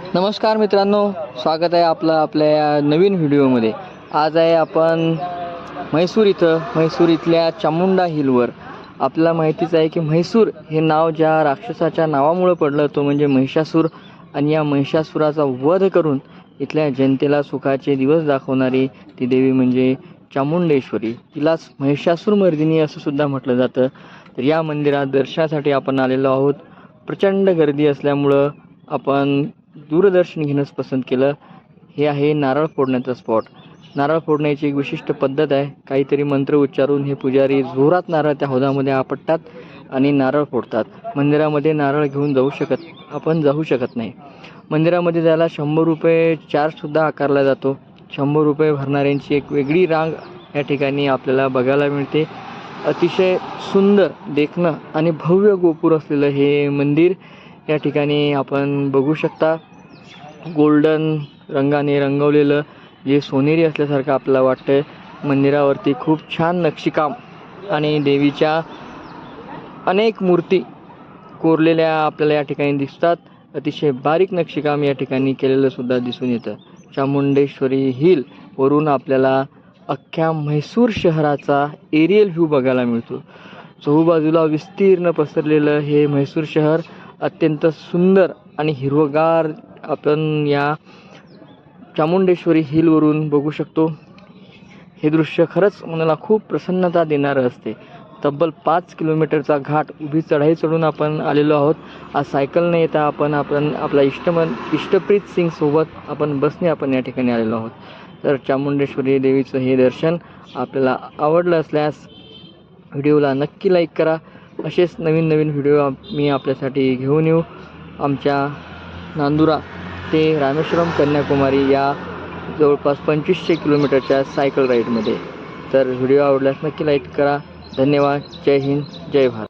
नमस्कार मित्रांनो स्वागत आहे आपलं आपल्या या नवीन व्हिडिओमध्ये. आज आहे आपण म्हैसूर इथं म्हैसूर इथल्या चामुंडा हिलवर. आपल्याला माहितीच आहे की म्हैसूर हे नाव ज्या राक्षसाच्या नावामुळं पडलं तो म्हणजे महिषासूर. आणि या महिषासुराचा वध करून इथल्या जनतेला सुखाचे दिवस दाखवणारी ती देवी म्हणजे चामुंडेश्वरी. तिलाच महिषासूरमर्दिनी असं सुद्धा म्हटलं जातं. तर या मंदिरात दर्शनासाठी आपण आलेलो आहोत. प्रचंड गर्दी असल्यामुळं आपण दूरदर्शन घेणंच पसंत केलं. हे आहे नारळ फोडण्याचं स्पॉट नारळ फोडण्याची एक विशिष्ट पद्धत आहे. काहीतरी मंत्र उच्चारून हे पुजारी जोरात नारळ त्या हौदामध्ये आपटतात आणि नारळ फोडतात. मंदिरामध्ये नारळ घेऊन जाऊ शकत आपण जाऊ शकत नाही. मंदिरामध्ये जायला शंभर रुपये चार्जसुद्धा आकारला जातो. शंभर रुपये भरणाऱ्यांची एक वेगळी रांग या ठिकाणी आपल्याला बघायला मिळते. अतिशय सुंदर देखणं आणि भव्य गोपूर असलेलं हे मंदिर या ठिकाणी आपण बघू शकता गोल्डन रंगाने रंगवलेलं जे सोनेरी असल्यासारखं आपल्याला वाटतंय. मंदिरावरती खूप छान नक्षीकाम आणि देवीच्या अनेक मूर्ती कोरलेल्या आपल्याला या ठिकाणी दिसतात. अतिशय बारीक नक्षीकाम या ठिकाणी केलेलं सुद्धा दिसून येतं. चामुंडेश्वरी हिल वरून आपल्याला अख्ख्या म्हैसूर शहराचा एरियल व्ह्यू बघायला मिळतो. चहूबाजूला विस्तीर्ण पसरलेलं हे म्हैसूर शहर अत्यंत सुंदर आणि हिरवगार आपण या चामुंडेश्वरी हिलवरून बघू शकतो. हे दृश्य खरंच मनाला खूप प्रसन्नता देणारं असते. तब्बल पाच किलोमीटरचा घाट उभी चढाई चढून आपण आलेलो आहोत. आज सायकलने येता आपण आपण आपला इष्टमन इष्टप्रीत सिंग सोबत आपण बसने आपण या ठिकाणी आलेलो आहोत. तर चामुंडेश्वरी देवीचं हे दर्शन आपल्याला आवडलं असल्यास व्हिडिओला नक्की लाईक करा. असेच नवीन नवीन व्हिडिओ मी आपल्यासाठी घेऊन येऊ. आमच्या नांदुरा ते रामेश्वरम कन्याकुमारी या जवळपास पंचवीसशे किलोमीटरच्या सायकल राईडमध्ये तर व्हिडिओ आवडल्यास नक्की लाईक करा. धन्यवाद. जय हिंद. जय भारत.